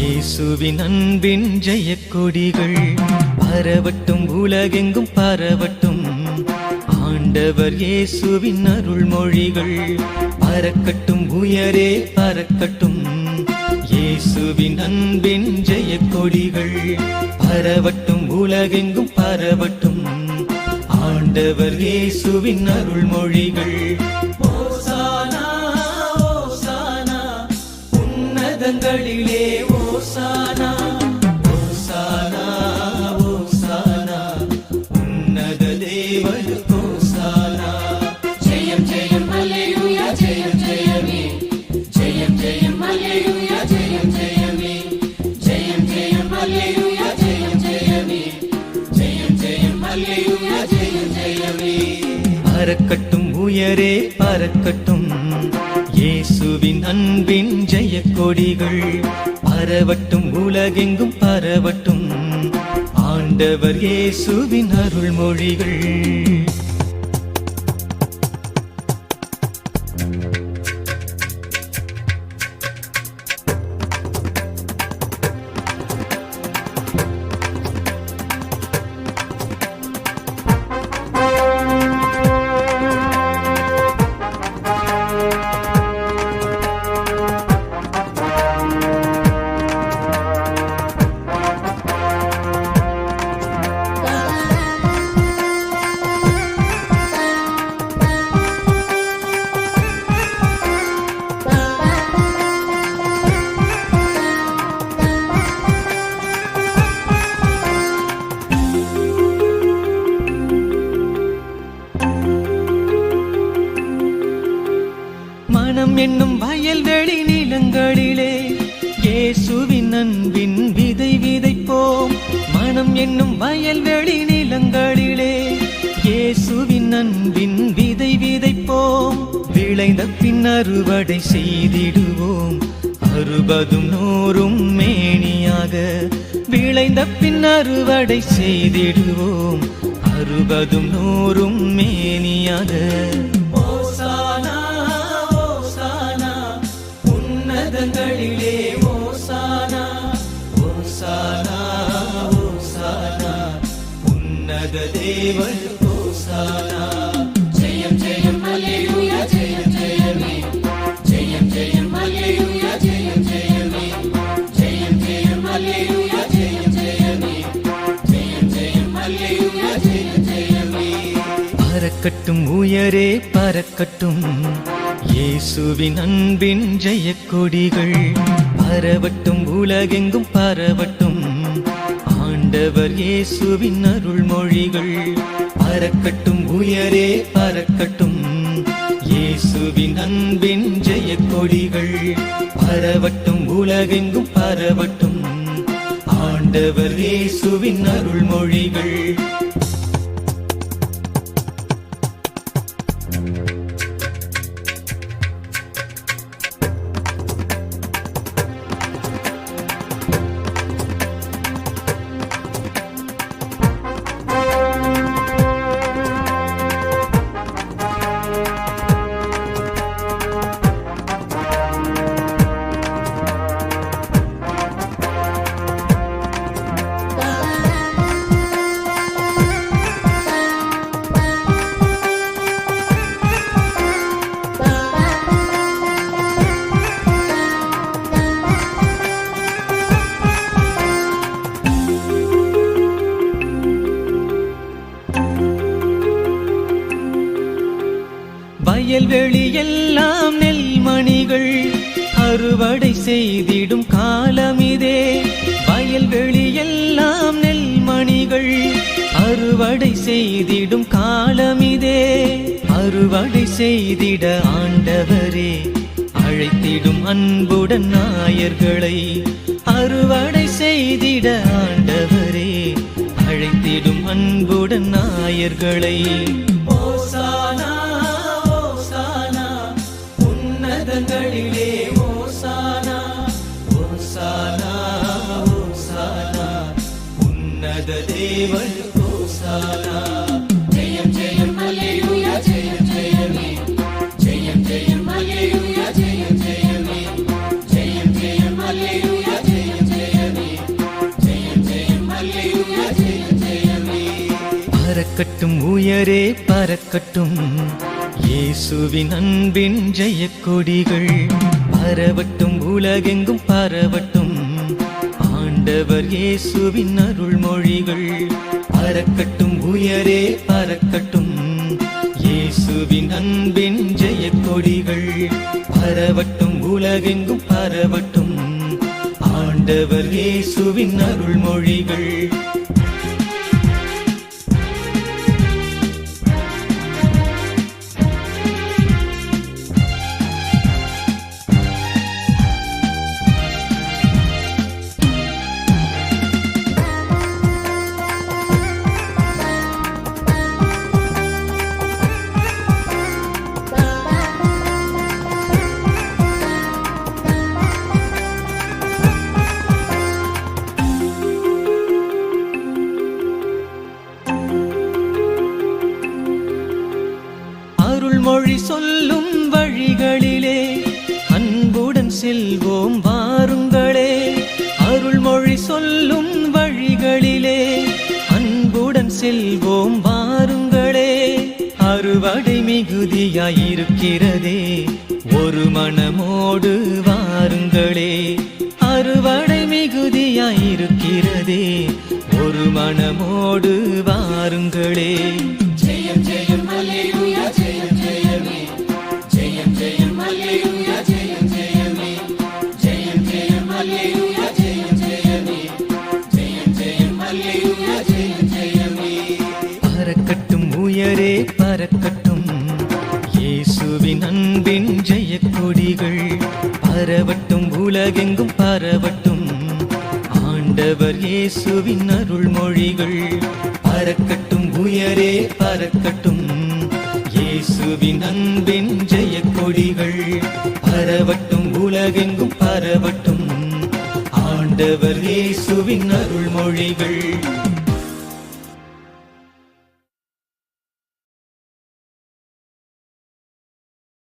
இயேசுவின் அன்பின் ஜெயக்கொடிகள் பரவட்டும் உலகெங்கும் பரவட்டும். ஆண்டவர் இயேசுவின் அருள்மொழிகள் பறக்கட்டும் உயரே பறக்கட்டும். இயேசுவின் அன்பின் ஜெயக்கொடிகள் பரவட்டும் உலகெங்கும் பரவட்டும். ஆண்டவர் இயேசுவின் அருள்மொழிகள் உன்னதங்களிலே ஓசானா ஓசானா ஓசானா. உன்னத தேவன் ஓசானா. ஜெயம் ஜெயம் ஹalleluya ஜெயம் ஜெயமே. ஜெயம் ஜெயம் ஹalleluya ஜெயம் ஜெயமே. ஜெயம் ஜெயம் ஹalleluya ஜெயம் ஜெயமே. ஜெயம் ஜெயம் ஹalleluya ஜெயம் ஜெயமே. பறக்கட்டும் உயரே பறக்கட்டும். இயேசுவின் அன்பின் ஜெய கொடிகள் பரவட்டும் உலகெங்கும் பரவட்டும். ஆண்டவர் இயேசுவின் அருள்மொழிகள். இயேசுவின் அன்பின் விதை விதைப்போம். மனம் என்னும் வயல்வெளி நிலங்களிலே இயேசுவின் அன்பின் விதை விதைப்போம். விளைந்த பின் அறுவடை செய்திடுவோம். அறுபதும் நூறும் மேனியாக விளைந்த பின் அறுவடை செய்திடுவோம். அறுபதும் நூறும் மேனியாக ஓசானா ஓசானா உன்னதங்களில் தேவன் ஓசானா ஜெயம் ஜெயம் ஹalleluya ஜெயம் ஜெயமே ஜெயம் ஜெயம் ஜெயம் ஜெயமே ஜெயம் ஜெயம் ஜெயம் ஜெயமே ஜெயம் ஜெயம் ஜெயம் ஜெயமே பறக்கட்டும் உயரே பறக்கட்டும் இயேசுவின் அன்பின் ஜெயக்கொடிகள். பரவட்டும் உலகெங்கும் பரவட்டும். ஆண்டவர் இயேசுவின் அருள்மொழிகள். பறக்கட்டும் உயரே பறக்கட்டும் இயேசுவின் அன்பின் ஜெய கொடிகள் பரவட்டும் உலகெங்கும் பரவட்டும். ஆண்டவர் இயேசுவின் அருள்மொழிகள். வயல்வெளி அறுவடை செய்திடும் காலமிதே. வயல்வெளி எல்லாம் நெல்மணிகள் அறுவடை செய்திடும் காலமிதே. அறுவடை செய்திட ஆண்டவரே அழைத்திடும் அன்புடன் நாயர்களை. அறுவடை செய்திட ஆண்டவரே அழைத்திடும் அன்புடன் நாயர்களை. ஓசானா ஓசானா உன்னதங்களிலே தேவன் பூசாரா. ஜெயம் ஜெயம் அல்லேலூயா ஜெயம் ஜெயமே. ஜெயம் ஜெயம் அல்லேலூயா பறக்கட்டும் உயரே பறக்கட்டும். இயேசுவின் அன்பின் ஜெயக்கொடிகள். பரவட்டும் உலகெங்கும் பரவட்டும். ஆண்டவர் இயேசுவின் அருள்மொழிகள். பறக்கட்டும் உயரே பறக்கட்டும் இயேசுவின் அன்பின் ஜெய கொடிகள் பரவட்டும் உலகெங்கும் பரவட்டும். ஆண்டவர் இயேசுவின் அருள்மொழிகள். அருள்மொழி செல்வோம் வாருங்களே. அருள்மொழி சொல்லும் வழிகளிலே அன்புடன் செல்வோம் வாருங்களே. அறுவடை மிகுதியாயிருக்கிறதே. ஒரு மனமோடு வாருங்களே. அறுவடை மிகுதியாயிருக்கிறதே. ஒரு மனமோடு வாருங்களே. ஜெயம் ஜெயம் அல்லேலூயா. ஜெயம் ஜெயமே. ஜெயம் ஜெயம் அல்லேலூயா. ஜெயக் பரவட்டும் உலகெங்கும் பரவட்டும். ஆண்டவர் இயேசுவின் அருள்மொழிகள் பறக்கட்டும் உயரே பறக்கட்டும். இயேசுவின் அன்பின் ஜெய